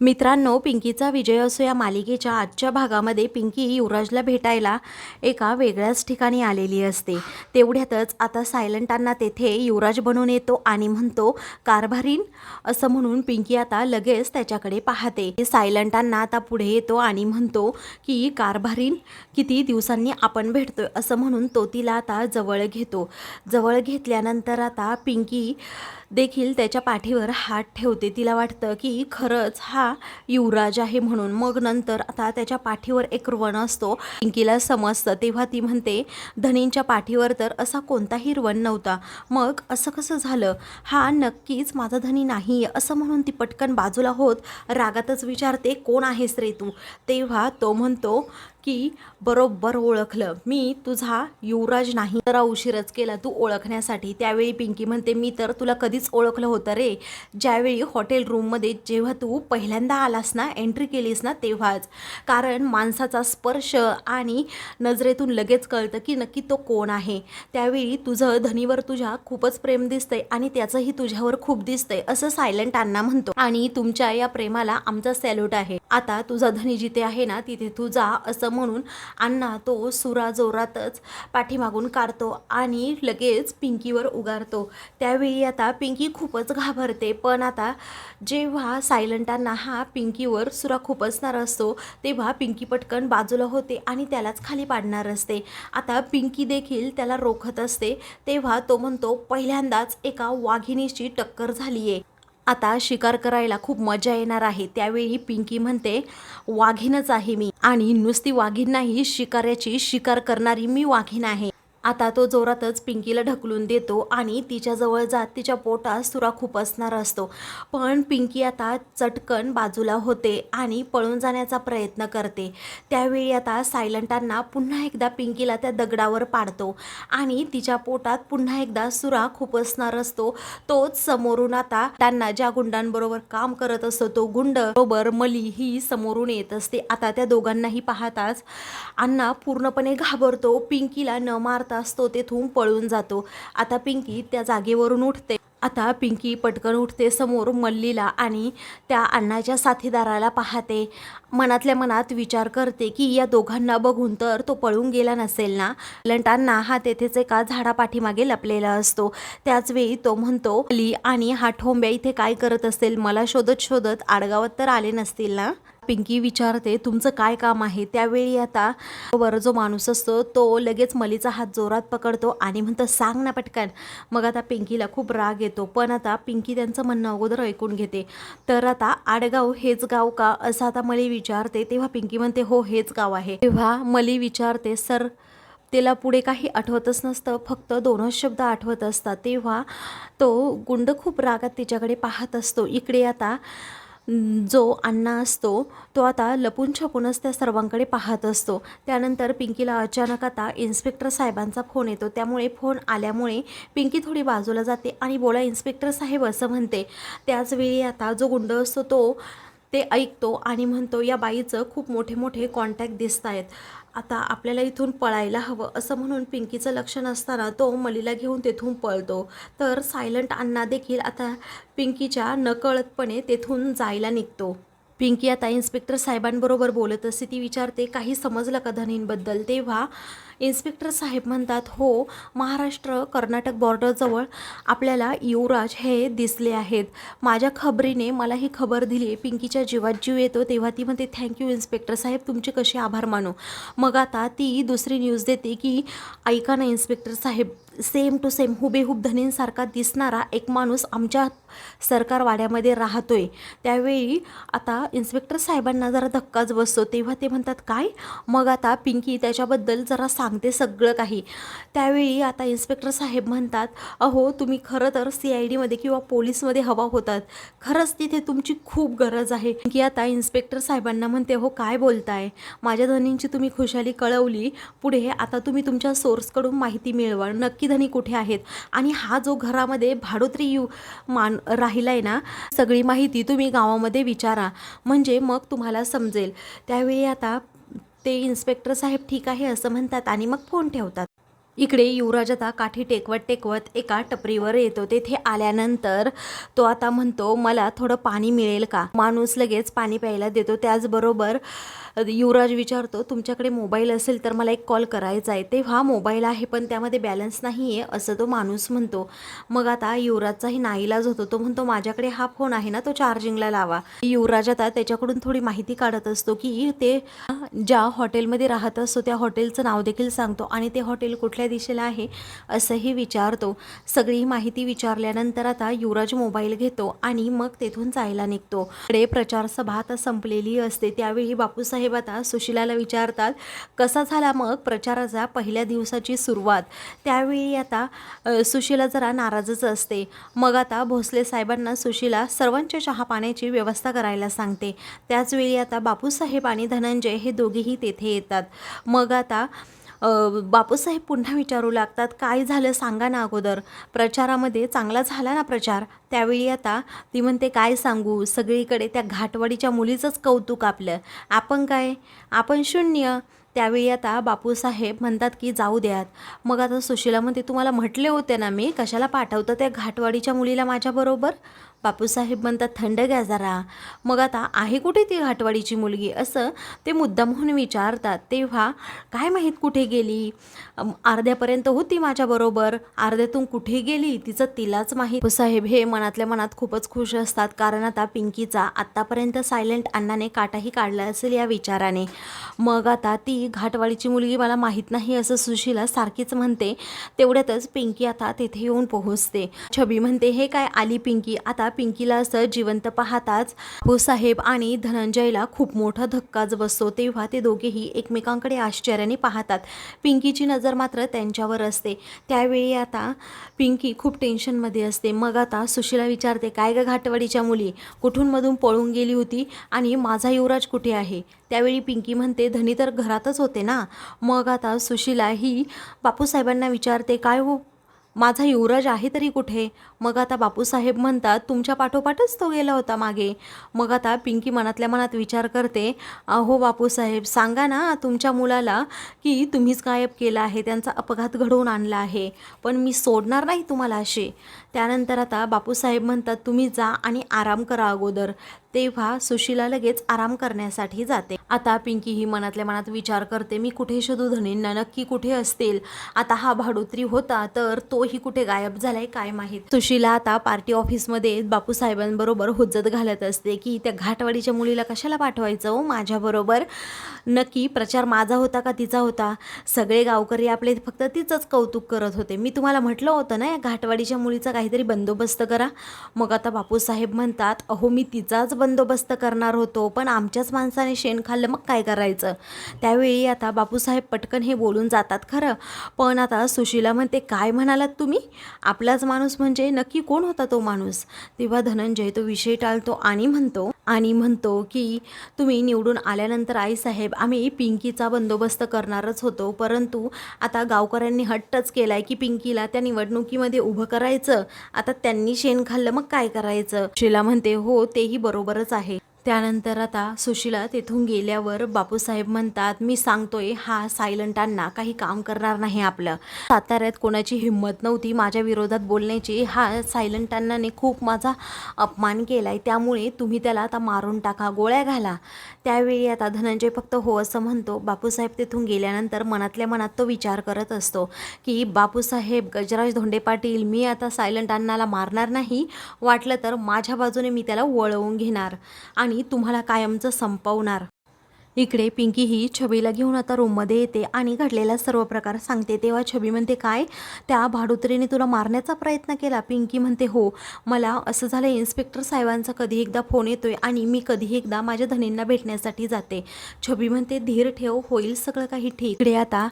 मित्रांनो पिंकीचा विजय असो या मालिकेच्या आजच्या भागामध्ये पिंकी युवराजला भेटायला एका वेगळ्याच ठिकाणी आलेली असते. तेवढ्यातच आता सायलंटांना तेथे युवराज बनून येतो आणि म्हणतो कारभारीन असं म्हणून पिंकी आता लगेच त्याच्याकडे पाहते. सायलंटांना आता पुढे येतो आणि म्हणतो की कारभारीन किती दिवसांनी आपण भेटतोय? असं म्हणून तो तिला आता जवळ घेतो. जवळ घेतल्यानंतर आता पिंकी देखील त्याच्या पाठीवर हात ठेवते. तिला वाटतं की खरंच हा युवराज आहे म्हणून. मग नंतर आता त्याच्या पाठीवर एक रवण असतो. पिंकीला समजतं. तेव्हा ती म्हणते धनींच्या पाठीवर तर असा कोणताही रवण नव्हता. मग असं कसं झालं? हा नक्कीच माझा धनी नाही असं म्हणून ती पटकन बाजूला होत रागातच विचारते कोण आहेस रे तू? तेव्हा तो म्हणतो की बरोबर ओळखलं. मी तुझा युवराज नाही. जरा उशीरच केला तू ओळखण्यासाठी. त्यावेळी पिंकी म्हणते मी तर तुला कधीच ओळखलं होतं रे. ज्यावेळी हॉटेल रूममध्ये जेव्हा तू पहिल्यांदा आलास ना एंट्री केलीस ना तेव्हाच. कारण माणसाचा स्पर्श आणि नजरेतून लगेच कळतं की नक्की तो कोण आहे. त्यावेळी तुझं धनीवर तुझ्या खूपच प्रेम दिसतंय आणि त्याचंही तुझ्यावर खूप दिसतंय असं सायलंट अण्णा म्हणतो. आणि तुमच्या या प्रेमाला आमचा सॅल्यूट आहे. आता तुझा धनी जिथे आहे ना तिथे तू जा असं म्हणून अण्णा तो सुरा जोरातच पाठीमागून काढतो आणि लगेच पिंकीवर उगारतो. त्यावेळी आता पिंकी खूपच घाबरते. पण आता जेव्हा सायलंटांना हा पिंकीवर सुरा खुपसणार असतो तेव्हा पिंकी पटकन बाजूला होते आणि त्यालाच खाली पाडणार असते. आता पिंकी देखील त्याला रोखत असते. तेव्हा तो म्हणतो पहिल्यांदाच एका वाघिणीची टक्कर झाली आहे आता शिकार करायला खूप मजा येणार आहे. त्यावेळी पिंकी म्हणते वाघीणच आहे मी आणि नुसती वाघीण नाही शिकाऱ्याची शिकार करणारी मी वाघीण आहे. आता तो जोरातच पिंकीला ढकलून देतो आणि तिच्याजवळ जात तिच्या पोटात सुरा खूप असणार असतो. पण पिंकी आता चटकन बाजूला होते आणि पळून जाण्याचा प्रयत्न करते. त्यावेळी आता सायलंटांना पुन्हा एकदा पिंकीला त्या दगडावर पाडतो आणि तिच्या पोटात पुन्हा एकदा सुरा खूप असणार असतो. तोच समोरून आता त्यांना ज्या गुंडांबरोबर काम करत असतो तो गुंड बरोबर मली ही समोरून येत असते. आता त्या दोघांनाही पाहताच अण्णा पूर्णपणे घाबरतो. पिंकीला न मारताच तो तेथून पळून जातो. आता पिंकी त्या जागेवरून उठते. आता पिंकी पटकन उठते समोर मल्लीला आणि त्या अण्णाच्या साथीदाराला पाहते. मनातल्या मनात विचार करते की या दोघांना बघून तर तो पळून गेला नसेल ना? लंटांना हा तेथेच एका झाडापाठीमागे लपलेला असतो. त्याचवेळी तो म्हणतो अली आणि हा ठोंब्या इथे काय करत असेल? मला शोधत शोधत आडगावात तर आले नसतील ना? पिंकी विचारते तुमचं काय काम आहे? त्यावेळी आता वर जो माणूस असतो तो लगेच मलीचा हात जोरात पकडतो आणि म्हणतो सांग ना पटकन. मग आता पिंकीला खूप राग येतो पण आता पिंकी त्यांचं म्हणणं अगोदर ऐकून घेते. तर आता आडगाव हेच गाव का? असं आता मली विचारते तेव्हा पिंकी म्हणते हो हेच गाव आहे. तेव्हा मली विचारते सर तिला पुढे काही आठवतच नसतं फक्त दोनच शब्द आठवत असतात. तेव्हा तो गुंड खूप रागात तिच्याकडे पाहत असतो. इकडे आता जो अण्णा असतो तो आता लपून छपूनच त्या सर्वांकडे पाहत असतो. त्यानंतर पिंकीला अचानक आता इन्स्पेक्टर साहेबांचा फोन येतो. त्यामुळे फोन आल्यामुळे पिंकी थोडी बाजूला जाते आणि बोला इन्स्पेक्टर साहेब असं म्हणते. त्याचवेळी आता जो गुंड असतो तो ते ऐकतो आणि म्हणतो या बाईचं खूप मोठे मोठे कॉन्टॅक्ट दिसत आहेत आता आपल्याला इथून पळायला हवं. असं म्हणून पिंकीचं लक्ष नसताना तो मलीला घेऊन तेथून पळतो. तर सायलंट अण्णा देखील आता पिंकीच्या नकळतपणे तेथून जायला निघतो. पिंकी आता इन्स्पेक्टर साहेबांबरोबर बोलत असते. ती विचारते काही समजलं का धनींबद्दल? तेव्हा इन्स्पेक्टर साहेब म्हणतात हो महाराष्ट्र कर्नाटक बॉर्डरजवळ आपल्याला युवराज हे दिसले आहेत. माझ्या खबरीने मला ही खबर दिली आहे. पिंकीच्या जीवात जीव येतो. तेव्हा ती म्हणते थँक्यू इन्स्पेक्टर साहेब तुमचे कसे आभार मानू. मग आता ती दुसरी न्यूज देते की ऐका ना इन्स्पेक्टर साहेब सेम टू सेम हुबेहूब धनींसारखा दिसणारा एक माणूस आमच्या सरकारवाड्यामध्ये राहतोय. त्यावेळी आता इन्स्पेक्टर साहेबांना जरा धक्काच बसतो. तेव्हा ते म्हणतात काय? मग आता पिंकी त्याच्याबद्दल जरा सांगते सगळं काही. त्यावेळी आता इन्स्पेक्टर साहेब म्हणतात अहो तुम्ही खरं तर सी आय डीमध्ये किंवा पोलीसमध्ये हवा होतात. खरंच तिथे तुमची खूप गरज आहे. की आता इन्स्पेक्टर साहेबांना म्हणते हो काय बोलताय? माझ्या धनींची तुम्ही खुशाली कळवली. पुढे आता तुम्ही तुमच्या सोर्सकडून माहिती मिळवा. नक्की धनी कुठे आहेत? आणि हा जो घरामध्ये भाडोत्री यू मान राहिलाय ना सगळी माहिती तुम्ही गावामध्ये विचारा. म्हणजे मग तुम्हाला समजेल. त्यावेळी आता ते इन्स्पेक्टर साहेब ठीक आहे असं म्हणतात आणि मग फोन ठेवतात. इकडे युवराज आता काठी टेकवत टेकवत एका टपरीवर येतो. तेथे आल्यानंतर तो आता म्हणतो मला थोडं पाणी मिळेल का? माणूस लगेच पाणी प्यायला देतो. त्याचबरोबर युवराज विचारतो तुमच्याकडे मोबाईल असेल तर मला एक कॉल करायचा आहे. तेव्हा मोबाईल आहे पण त्यामध्ये बॅलन्स नाही आहे असं तो माणूस म्हणतो. मग आता युवराजचाही नाईलाज होतो. तो म्हणतो माझ्याकडे हा फोन आहे ना तो चार्जिंगला लावा. युवराज आता त्याच्याकडून थोडी माहिती काढत असतो की ते ज्या हॉटेलमध्ये राहत असतो त्या हॉटेलचं नाव देखील सांगतो आणि ते हॉटेल कुठलं कुठल्या दिशेला आहे असंही विचारतो. सगळी माहिती विचारल्यानंतर आता युवराज मोबाईल घेतो आणि मग तेथून जायला निघतो. इकडे प्रचार सभा आता संपलेली असते. त्यावेळी बापूसाहेब आता सुशिलाला विचारतात कसा झाला मग प्रचाराचा पहिल्या दिवसाची सुरुवात? त्यावेळी आता सुशिला जरा नाराजच असते. मग आता भोसले साहेबांना सुशिला सर्वांच्या चहा पाण्याची व्यवस्था करायला सांगते. त्याचवेळी आता बापूसाहेब आणि धनंजय हे दोघेही तेथे येतात. मग आता बापूसाहेब पुन्हा विचारू लागतात काय झालं सांगा ना अगोदर. प्रचारामध्ये चांगला झाला ना प्रचार. त्यावेळी आता ती म्हणते काय सांगू? सगळीकडे त्या घाटवाडीच्या मुलीचंच कौतुक आपलं. आपण काय? आपण शून्य. त्यावेळी आता बापूसाहेब म्हणतात की जाऊ द्यात. मग आता सुशीला म्हणते तुम्हाला म्हटले होते ना मी कशाला पाठवतं त्या घाटवाडीच्या मुलीला माझ्याबरोबर? बापूसाहेब म्हणतात थंड घ्या जरा. मग आता आहे कुठे ती घाटवाडीची मुलगी? असं ते मुद्दामहून विचारतात. तेव्हा काय माहीत कुठे गेली? अर्ध्यापर्यंत होती माझ्याबरोबर अर्ध्यातून कुठे गेली? तिचं तिलाच माहीत. साहेब हे मनातल्या मनात खूपच खुश असतात. कारण आता पिंकीचा आत्तापर्यंत सायलेंट अण्णाने काटाही काढला असेल या विचाराने. मग आता ती घाटवाडीची मुलगी मला माहीत नाही असं सुशीला सारखीच म्हणते. तेवढ्यातच पिंकी आता तेथे येऊन पोहोचते. छबी म्हणते हे काय आली पिंकी? आता पिंकीला असं जिवंत पाहताच भाऊसाहेब आणि धनंजयला खूप मोठा धक्काच बसतो. तेव्हा ते दोघेही एकमेकांकडे आश्चर्याने पाहतात. पिंकीची नजर मात्र त्यांच्यावर असते. त्यावेळी आता पिंकी खूप टेन्शनमध्ये असते. मग आता सुशीला विचारते काय ग घाटवाडीच्या मुली? कुठून मधून पळून गेली होती? आणि माझा युवराज कुठे आहे? त्यावेळी पिंकी म्हणते धनी तर घरातच होते ना? मग आता सुशीला ही बापूसाहेबांना विचारते काय हो? माझा युवराज आहे तरी कुठे? मग आता बापूसाहेब म्हणतात तुमच्या पाठोपाठच तो गेला होता मागे. मग आता पिंकी मनातल्या मनात विचार करते अहो बापूसाहेब सांगा ना तुमच्या मुलाला की तुम्हीच गायब केला आहे त्यांचा अपघात घडवून आणला आहे पण मी सोडणार नाही तुम्हाला असे. त्यानंतर आता बापूसाहेब म्हणतात तुम्ही जा आणि आराम करा अगोदर. तेव्हा सुशीला लगेच आराम करण्यासाठी जाते. आता पिंकी ही मनातल्या मनात विचार करते मी कुठे शोधू धनींना नक्की कुठे असतील? आता हा भाडोत्री होता तर तोही कुठे गायब झालाय काय माहीत? सुशीला आता पार्टी ऑफिसमध्ये बापूसाहेबांबरोबर हुज्जत घालत असते की त्या घाटवाडीच्या मुलीला कशाला पाठवायचं? हो माझ्याबरोबर नक्की प्रचार माझा होता का तिचा होता? सगळे गावकरी आपले फक्त तिचंच कौतुक करत होते. मी तुम्हाला म्हटलं होतं ना या घाटवाडीच्या मुलीचा काहीतरी बंदोबस्त करा. मग आता बापूसाहेब म्हणतात अहो मी तिचाच बंदोबस्त करणार होतो पण आमच्याच माणसाने शेण खाल्लं मग काय करायचं? त्यावेळी आता बापूसाहेब पटकन हे बोलून जातात खरं. पण आता सुशीला म्हणते काय म्हणालात तुम्ही? आपलाच माणूस म्हणजे नक्की कोण होता तो माणूस? तेव्हा धनंजय तो विषय टाळतो आणि म्हणतो आणि म्हणतो की तुम्ही निवडून आल्यानंतर आईसाहेब आम्ही पिंकीचा बंदोबस्त करणारच होतो. परंतु आता गावकऱ्यांनी हट्टच केला आहे की पिंकीला त्या निवडणुकीमध्ये उभं करायचं. आता त्यांनी शेण खाल्लं मग काय करायचं? शिला म्हणते हो तेही बरोबरच आहे. त्यानंतर आता सुशीला तेथून गेल्यावर बापूसाहेब म्हणतात मी सांगतोय हा सायलंटांना काही काम करणार नाही आपलं. साताऱ्यात कोणाची हिंमत नव्हती माझ्या विरोधात बोलण्याची. हा सायलंटांनाने खूप माझा अपमान केला आहे त्यामुळे तुम्ही त्याला आता मारून टाका गोळ्या घाला. त्यावेळी आता धनंजय फक्त हो असं म्हणतो. बापूसाहेब तेथून गेल्यानंतर मनातल्या मनात तो विचार करत असतो की बापूसाहेब गजराज धोंडे पाटील मी आता सायलंटांनाला मारणार नाही. वाटलं तर माझ्या बाजूने मी त्याला वळवून घेणार. आणि तुम्हाला कायमचं संपवणार. इकडे पिंकी ही छबीला घेऊन आता रूममध्ये येते आणि घडलेला सर्व प्रकार सांगते. तेव्हा छबी म्हणते काय? त्या भाडुत्रीने तुला मारण्याचा प्रयत्न केला? पिंकी म्हणते हो. मला असं झालं इन्स्पेक्टर साहेबांचा कधी एकदा फोन येतोय आणि मी कधी एकदा माझ्या धनींना भेटण्यासाठी जाते. छबी म्हणते धीर ठेव होईल सगळं काही ठीक. इकडे आता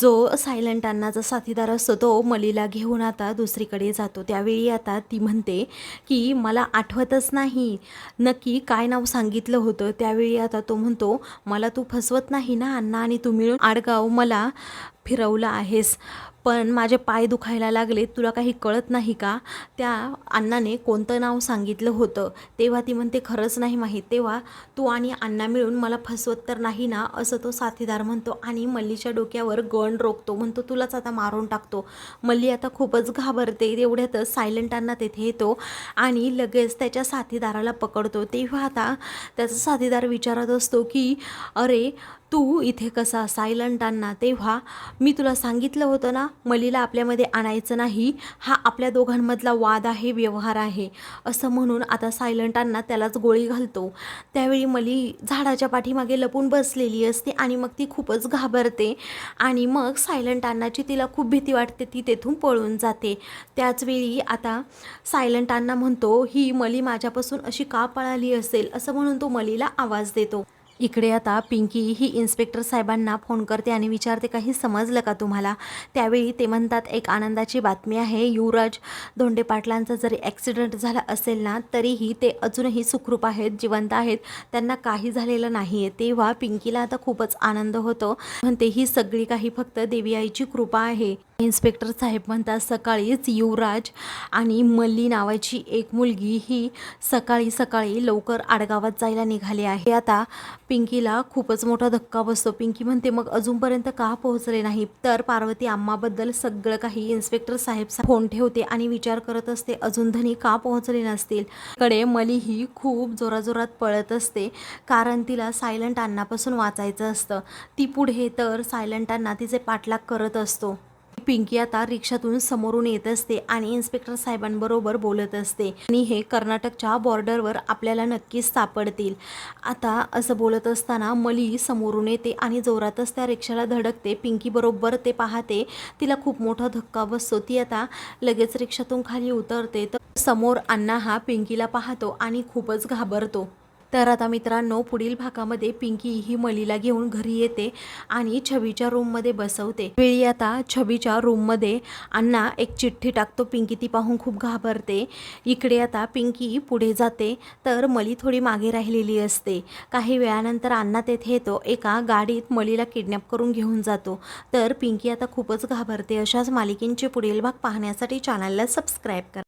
जो सायलंट अण्णाचा साथीदार असतो तो मलीला घेऊन आता दुसरीकडे जातो. त्यावेळी आता ती म्हणते की मला आठवतच नाही. नक्की काय नाव सांगितलं होतं? त्यावेळी आता तो म्हणतो मला तू फसवत नाही ना अण्णा आणि तू मिळून आडगाव मला फिरवलं आहेस. पण माझे पाय दुखायला लागले. तुला काही कळत नाही का? त्या अण्णाने कोणतं नाव सांगितलं होतं? तेव्हा ती म्हणते खरंच नाही माहीत. तेव्हा तू आणि अण्णा मिळून मला फसवत तर नाही ना? असं तो साथीदार म्हणतो आणि मल्लीच्या डोक्यावर गण रोखतो. म्हणतो तुलाच आता मारून टाकतो. मल्ली आता खूपच घाबरते. तेवढ्यातच सायलंट अण्णा तेथे येतो आणि लगेच त्याच्या साथीदाराला पकडतो. तेव्हा आता त्याचा साथीदार विचारत असतो की अरे तू इथे कसा सायलंट अण्णा तेव्हा मी तुला सांगितलं होतं ना मलीला आपल्यामध्ये आणायचं नाही हा आपल्या दोघांमधला वाद आहे व्यवहार आहे. असं म्हणून आता सायलंट अण्णा त्यालाच गोळी घालतो. त्यावेळी मली झाडाच्या पाठीमागे लपून बसलेली असते आणि मग ती खूपच घाबरते. आणि मग सायलंट अण्णाची तिला खूप भीती वाटते ती तेथून पळून जाते. त्याचवेळी आता सायलंट अण्णा म्हणतो ही मली माझ्यापासून अशी का पळाली असेल? असं म्हणून तो मलीला आवाज देतो. इकडे आता पिंकी ही इन्स्पेक्टर साहेबांना फोन करते आणि विचारते काही समजलं का तुम्हाला? त्यावेळी ते म्हणतात एक आनंदाची बातमी आहे. युवराज धोंडे पाटलांचा जरी ॲक्सिडेंट झाला असेल ना तरीही ते अजूनही सुखरूप आहेत जिवंत आहेत. त्यांना काही झालेलं नाही आहे तेव्हा पिंकीला आता खूपच आनंद होतो. म्हणते ही सगळी काही फक्त देवी आईची कृपा आहे. इन्स्पेक्टर साहेब म्हणतात सकाळीच युवराज आणि मल्ली नावाची एक मुलगी ही सकाळी सकाळी लवकर आडगावात जायला निघाली आहे. आता पिंकीला खूपच मोठा धक्का बसतो. पिंकी म्हणते मग अजूनपर्यंत का पोहोचले नाही? तर पार्वती आम्माबद्दल सगळं काही इन्स्पेक्टर साहेब फोन ठेवते आणि विचार करत असते अजून धनी का पोहोचले नसतील? कडे मली ही खूप जोराजोरात पळत असते कारण तिला सायलंट अण्णापासून वाचायचं असतं. ती पुढे तर सायलंट अण्णा तिचे पाठलाग करत असतो. पिंकी आता रिक्षातून समोरून येत असते आणि इन्स्पेक्टर साहेबांबरोबर बोलत असते. आणि हे कर्नाटकच्या बॉर्डरवर आपल्याला नक्कीच सापडतील. आता असं बोलत असताना मली समोरून येते आणि जोरातच त्या रिक्षाला धडकते. पिंकी बरोबर ते पाहते. तिला खूप मोठा धक्का बसतो. ती आता लगेच रिक्षातून खाली उतरते. तर समोर अण्णा हा पिंकीला पाहतो आणि खूपच घाबरतो. तर आता मित्रांनो पुढील भागामध्ये पिंकी ही मलीला घेऊन घरी येते आणि छबीच्या रूममध्ये बसवते. वेळी आता छबीच्या रूममध्ये अण्णा एक चिठ्ठी टाकतो. पिंकी ती पाहून खूप घाबरते. इकडे आता पिंकी पुढे जाते. तर मली थोडी मागे राहिलेली असते. काही वेळानंतर अण्णा तेथे येतो. एका गाडीत मलीला किडनॅप करून घेऊन जातो. तर पिंकी आता खूपच घाबरते. अशाच मालिकेंचे पुढील भाग पाहण्यासाठी चॅनलला सबस्क्राईब करा.